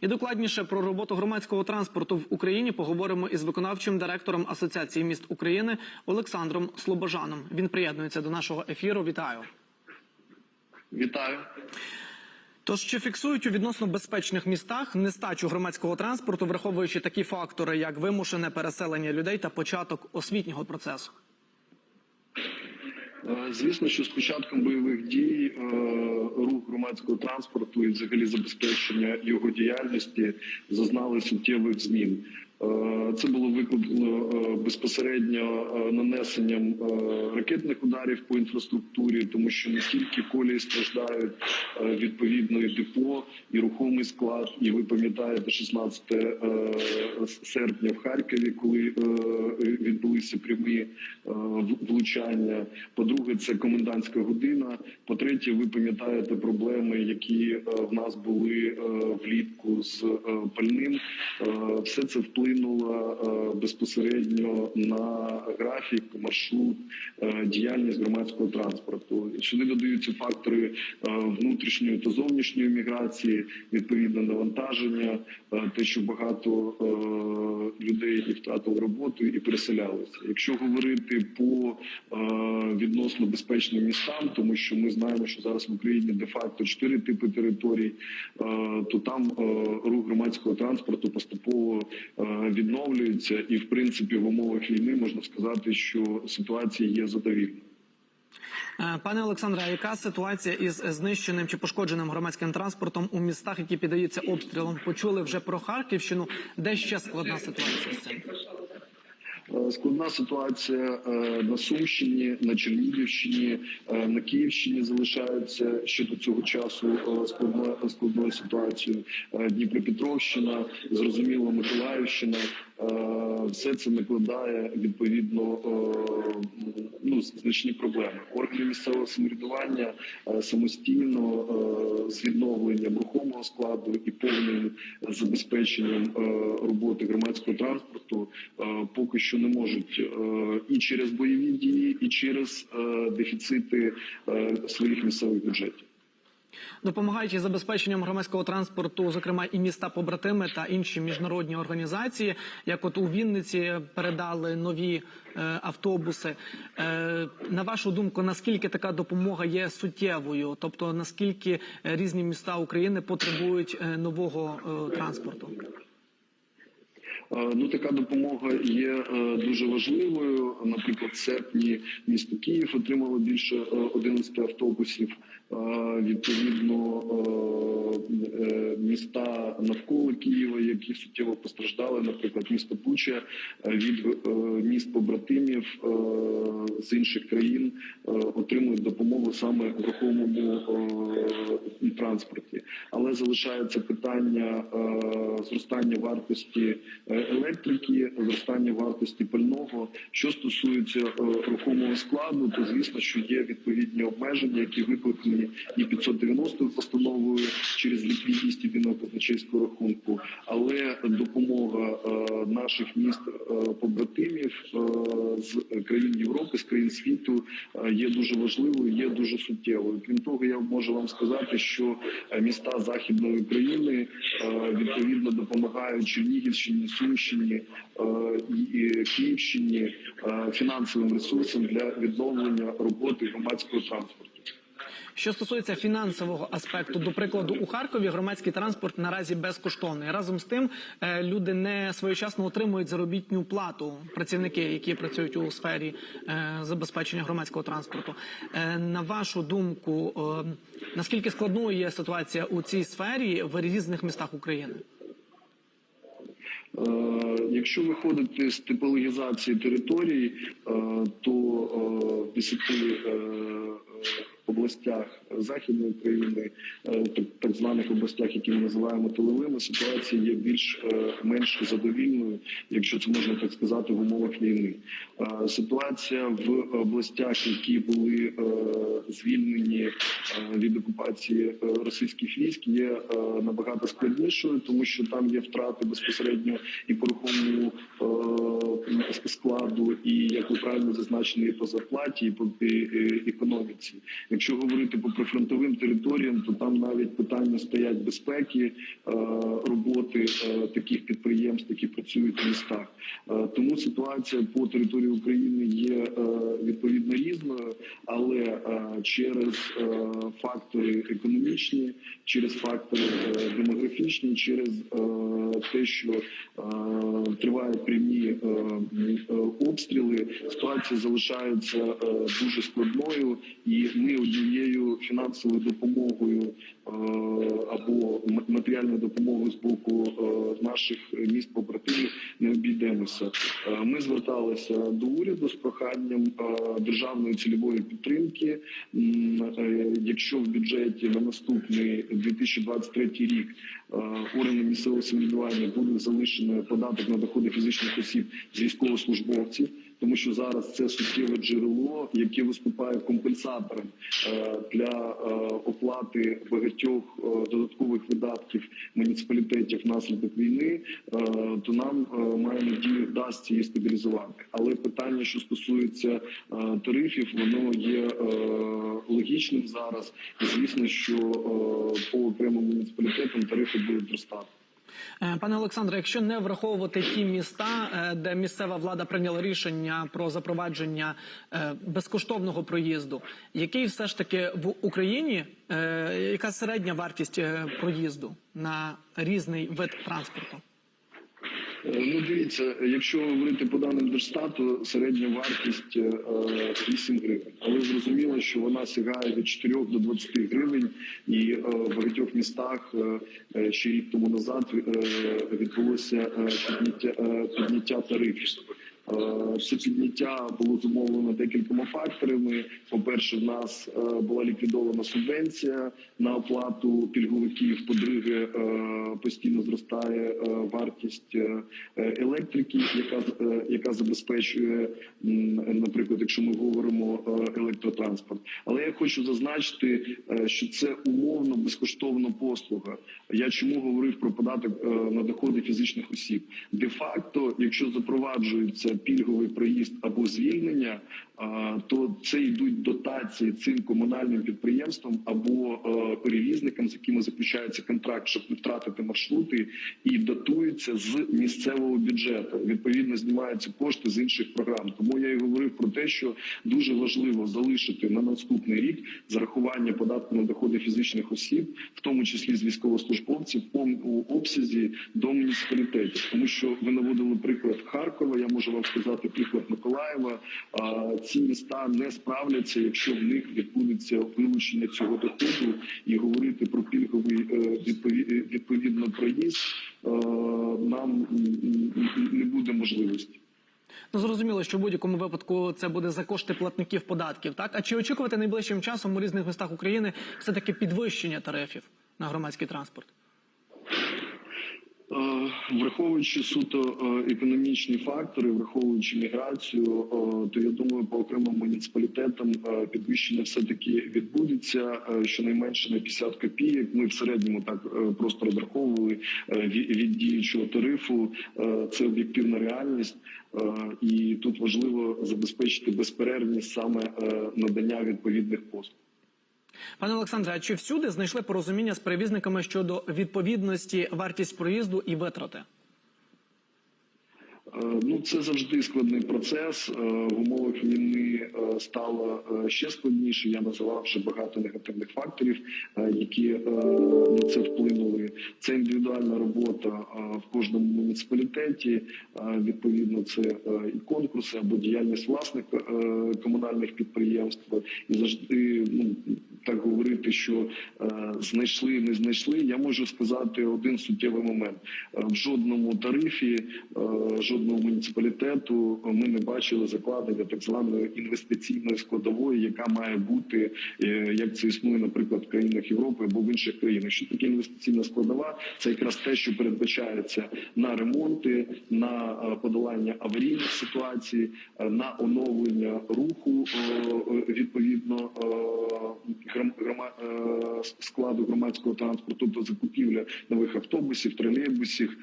І докладніше про роботу громадського транспорту в Україні поговоримо із виконавчим директором Асоціації міст України Олександром Слобожаном. Він приєднується до нашого ефіру. Вітаю. Вітаю. Тож чи фіксують у відносно безпечних містах нестачу громадського транспорту, враховуючи такі фактори, як вимушене переселення людей та початок освітнього процесу? Е, Звісно, що з початком бойових дій е, рух громадського транспорту і взагалі забезпечення його діяльності зазнали суттєвих змін. Е, Це було викликано е, безпосередньо е, нанесенням ракетних ударів по інфраструктурі, тому що не тільки колії страждають відповідно і депо, і рухомий склад. І ви пам'ятаєте, 16 е, серпня в Харкові, коли відбулися прямі влучання. По-друге, це комендантська година. По-третє, ви пам'ятаєте проблеми, які в нас були влітку з пальним. Все це вплинуло е, безпосередньо на графік, маршрут, е, діяльність громадського транспорту. Сюди додаються фактори е, внутрішньої та зовнішньої міграції, відповідне навантаження, те, що багато людей і втратили роботу і переселялися. Якщо говорити по відносно безпечним містам, тому що ми знаємо, що зараз в Україні де-факто чотири типи територій, то там рух громадського транспорту поступово відновлюється, і в принципі в умовах війни можна сказати, що ситуація є задовільною. Е, Пане Олександре, а яка ситуація із знищеним чи пошкодженим громадським транспортом у містах, які піддаються обстрілам? Почули вже про Харківщину, де ще складна ситуація з цим? Складна ситуація е, на Сумщині, на Чернігівщині, е, на Київщині залишається ще до цього часу е, складною складною ситуацією. Дніпропетровщина, зрозуміло, Миколаївщина. Е, Все це накладає відповідно е, ну, значні проблеми. Органи місцевого самоврядування е, самостійно з відновленням рухомого складу і повним забезпеченням роботи громадського транспорту поки що не можуть і через бойові дії, і через дефіцити своїх місцевих бюджетів. Допомагають із забезпеченням громадського транспорту, зокрема і міста побратими та інші міжнародні організації, як от у Вінниці передали нові е, автобуси. Е, на вашу думку, наскільки така допомога є суттєвою? Тобто наскільки е, різні міста України потребують е, нового е, транспорту? Е, Ну, така допомога є дуже важливою. Наприклад, в серпні місто Київ отримало більше е, 11 автобусів. Відповідно, е, е, міста навколо Києва, які суттєво постраждали, наприклад, місто Буча е, від міст побратимів з інших країн отримують допомогу саме в рухомому транспорті. Але залишається питання зростання вартості електрики, зростання вартості пального. Що стосується рухомого складу, то звісно, що є відповідні обмеження, які викликані і 590 постановою через ліквідність єдиного казначейського рахунку, але допомога е, наших міст е, побратимів е, з країн Європи, з країн світу є дуже важливою, є дуже суттєвою. Крім того, я можу вам сказати, що міста західної України відповідно допомагають Чернігівщині, Сумщині і Київщині фінансовим ресурсом для відновлення роботи громадського транспорту. Що стосується фінансового аспекту, до прикладу, у Харкові громадський транспорт наразі безкоштовний. Разом з тим, е, люди не своєчасно отримують заробітну плату. Працівники, які працюють у сфері е, забезпечення громадського транспорту. Е, На вашу думку, наскільки складною є ситуація у цій сфері в різних містах України? Якщо виходити з типологізації територій, е, то в 10 е, областях західної країни, е, так, званих областях, які ми називаємо тиловими, ситуація є більш е, менш задовільною, якщо це можна так сказати, в умовах війни. Е, Ситуація в областях, які були звільнені від окупації російських військ, є набагато складнішою, тому що там є втрати безпосередньо і по рухомому е, складу, і як ви правильно зазначені, і по зарплаті, і по економіці. Якщо говорити по прифронтовим територіям, то там навіть питання стоять безпеки е, роботи. е, таких підприємств, які працюють в містах. Е, Тому ситуація по території України є відповідно різною, але через фактори економічні, через фактори демографічні, через те, що тривають прямі обстріли, ситуація залишається е, дуже складною, і ми однією фінансовою допомогою е, або матеріальною допомогою з боку е, наших міст побратимів не обійдемося. Ми зверталися до уряду з проханням державної цільової підтримки. Якщо в бюджеті на наступний 2023 рік органи місцевого самоврядування буде залишено податок на доходи фізичних осіб з військовослужбовців, тому що зараз це суттєве джерело, яке виступає компенсатором е, для е, оплати багатьох е, додаткових видатків муніципалітетів внаслідок війни, то нам має надію вдасться її стабілізувати. Але питання, що стосується тарифів, воно є логічним зараз. І звісно, що по окремим муніципалітетам тарифи будуть зростати. Е, Пане Олександре, якщо не враховувати ті міста, е, де місцева влада прийняла рішення про запровадження е, безкоштовного проїзду, який все ж таки в Україні, яка середня вартість проїзду на різний вид транспорту? Е, Ну, дивіться, якщо говорити по даним Держстату, середня вартість е, 8 гривень. Але зрозуміло, що вона сягає від 4 до 20 гривень, і е, в багатьох містах е, е, ще рік тому назад е, відбулося е, підняття, е, підняття тарифів. Е, підняття було зумовлено декількома факторами. По-перше, в нас е, була ліквідована субвенція на оплату пільговиків. По-друге, е, постійно зростає вартість електрики, яка яка забезпечує, наприклад, якщо ми говоримо електротранспорт. Але я хочу зазначити, що це умовно безкоштовна послуга. Я чому говорив про податок на доходи фізичних осіб? Де факто, якщо запроваджується пільговий проїзд або звільнення, то це йдуть дотації цим комунальним підприємствам або е, перевізникам, з якими заключається контракт, щоб не втратити маршрути, і датуються з місцевого бюджету. Відповідно, знімаються кошти з інших програм. Тому я і говорив про те, що дуже важливо залишити на наступний рік зарахування податку на доходи фізичних осіб, в тому числі з військовослужбовців, повному обсязі до муніципалітетів, тому що ви наводили приклад Харкова. Я можу вам сказати приклад Миколаєва. Ці міста не справляться, якщо в них відбудеться вилучення цього доходу, і говорити про пільговий е, відповідно проїзд нам не буде можливості. Ну зрозуміло, що в будь-якому випадку це буде за кошти платників податків. Так а чи очікувати найближчим часом у різних містах України все таки підвищення тарифів на громадський транспорт? Е, Враховуючи суто е, економічні фактори, враховуючи міграцію, е, то я думаю, по окремим муніципалітетам підвищення все таки відбудеться. Щонайменше на 50 копійок. Ми в середньому так просто розраховували від діючого тарифу. Це об'єктивна реальність, і тут важливо забезпечити безперервність саме надання відповідних послуг. Пане Олександре, а чи всюди знайшли порозуміння з перевізниками щодо відповідності вартість проїзду і витрати? Е, Ну, це завжди складний процес. Е, В умовах війни е, стало ще складніше. Я називав вже багато негативних факторів, які на це вплинули. Це індивідуальна робота в кожному муніципалітеті. Відповідно, це і конкурси або діяльність власних комунальних підприємств. І завжди ну так говорити, що знайшли, не знайшли. Я можу сказати один суттєвий момент: в жодному тарифі, е, жодного муніципалітету ми не бачили закладення так званої інвестиційної складової, яка має бути е, як це існує, наприклад, в країнах Європи або в інших країнах. Що таке інвестиційна складова? Це якраз те, що передбачається на ремонти, на е, подолання аварійних ситуацій, е, на оновлення руху відповідно складу громадського транспорту, тобто закупівля нових автобусів, тролейбусів,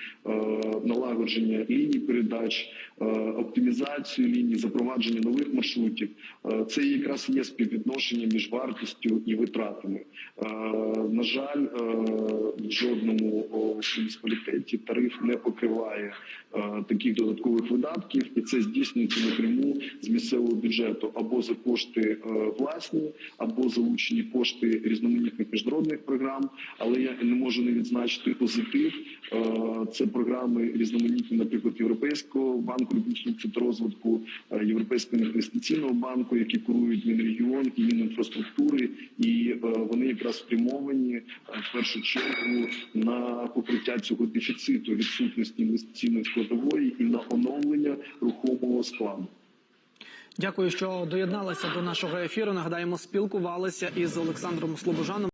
налагодження ліній передвиження передач, е, оптимізацію ліній, запровадження нових маршрутів. Е, Це якраз є співвідношення між вартістю і витратами. Е, На жаль, в жодному муніципалітеті тариф не покриває таких додаткових видатків, і це здійснюється напряму з місцевого бюджету або за кошти власні, або залучені кошти різноманітних міжнародних програм. Але я не можу не відзначити позитив. Це програми різноманітні, наприклад, Європейського банку реконструкції та розвитку, е, Європейського інвестиційного банку, які курують Мінрегіон і Мінінфраструктури, і е, вони якраз спрямовані е, в першу чергу на покриття цього дефіциту відсутності інвестиційної складової і на оновлення рухомого складу. Дякую, що доєдналися до нашого ефіру. Нагадаємо, спілкувалися із Олександром Слобожаном.